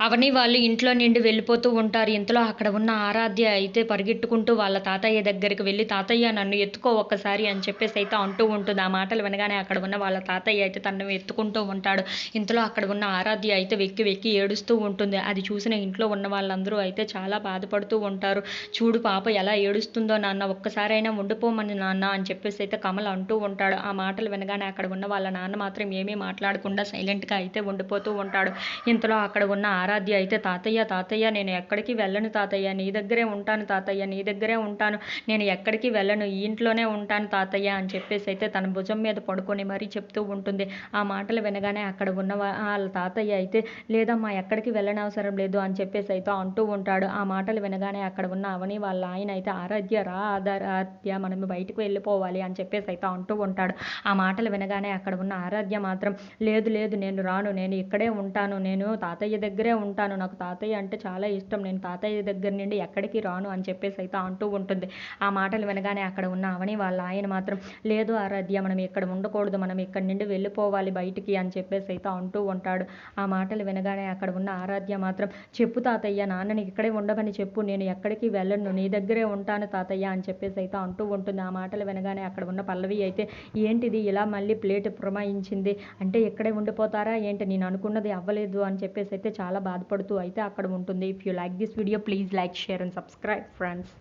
అవని వాళ్ళు ఇంట్లో నుండి వెళ్ళిపోతూ ఉంటారు. ఇంతలో అక్కడ ఉన్న ఆరాధ్య అయితే పరిగెట్టుకుంటూ వాళ్ళ తాతయ్య దగ్గరికి వెళ్ళి తాతయ్య నన్ను ఎత్తుకో ఒక్కసారి అని చెప్పేసి అయితే అంటూ ఉంటుంది. ఆ మాటలు వినగానే అక్కడ ఉన్న వాళ్ళ తాతయ్య అయితే తనను ఎత్తుకుంటూ ఉంటాడు. ఇంతలో అక్కడ ఉన్న ఆరాధ్య అయితే వెక్కి వెక్కి ఏడుస్తూ ఉంటుంది. అది చూసిన ఇంట్లో ఉన్న వాళ్ళందరూ అయితే చాలా బాధపడుతూ ఉంటారు. చూడు పాప ఎలా ఏడుస్తుందో నాన్న ఒక్కసారైనా ఉండిపోమని నాన్న అని చెప్పేసి అయితే కమల్ అంటూ ఉంటాడు. ఆ మాటలు వినగానే అక్కడ ఉన్న వాళ్ళ నాన్న మాత్రం ఏమీ మాట్లాడకుండా సైలెంట్గా అయితే ఉండిపోతూ ఉంటాడు. ఇంతలో అక్కడ ఉన్న ఆరాధ్య అయితే తాతయ్య తాతయ్య నేను ఎక్కడికి వెళ్ళను తాతయ్య నీ దగ్గరే ఉంటాను తాతయ్య నీ దగ్గరే ఉంటాను నేను ఎక్కడికి వెళ్ళను ఈ ఇంట్లోనే ఉంటాను తాతయ్య అని చెప్పేసి అయితే తన భుజం మీద పడుకొని మరీ చెప్తూ ఉంటుంది. ఆ మాటలు వినగానే అక్కడ ఉన్న వాళ్ళ తాతయ్య అయితే లేదమ్మా ఎక్కడికి వెళ్ళనవసరం లేదు అని చెప్పేసి అయితే అంటూ ఉంటాడు. ఆ మాటలు వినగానే అక్కడ ఉన్న అవని వాళ్ళ ఆయన అయితే ఆరాధ్య రా ఆరాధ్య మనం బయటకు వెళ్ళిపోవాలి అని చెప్పేసి అయితే అంటూ ఉంటాడు. ఆ మాటలు వినగానే అక్కడ ఉన్న ఆరాధ్య మాత్రం లేదు లేదు నేను రాను నేను ఇక్కడే ఉంటాను నేను తాతయ్య దగ్గరే ఉంటాను. నాకు తాతయ్య అంటే చాలా ఇష్టం. నేను తాతయ్య దగ్గర నుండి ఎక్కడికి రాను అని చెప్పేసి అయితే అంటూ ఉంటుంది. ఆ మాటలు వినగానే అక్కడ ఉన్న అవని వాళ్ళ ఆయన మాత్రం లేదు ఆరాధ్య మనం ఇక్కడ ఉండకూడదు. మనం ఇక్కడ నుండి వెళ్ళిపోవాలి బయటికి అని చెప్పేసి అయితే అంటూ ఉంటాడు. ఆ మాటలు వినగానే అక్కడ ఉన్న ఆరాధ్య మాత్రం చెప్పు తాతయ్య నాన్నని ఇక్కడే ఉండమని చెప్పు. నేను ఎక్కడికి వెళ్ళను. నీ దగ్గరే ఉంటాను తాతయ్య అని చెప్పేసి అయితే అంటూ ఉంటుంది. ఆ మాటలు వినగానే అక్కడ ఉన్న పల్లవి అయితే ఏంటిది ఇలా మళ్ళీ ప్లేట్ పురమాయించింది? అంటే ఇక్కడే ఉండిపోతారా? ఏంటి నేను అనుకున్నది అవ్వలేదు అని చెప్పేసి అయితే చాలా బాధపడుతూ అయితే అక్కడ ఉంటుంది. If you like this video please like share and subscribe friends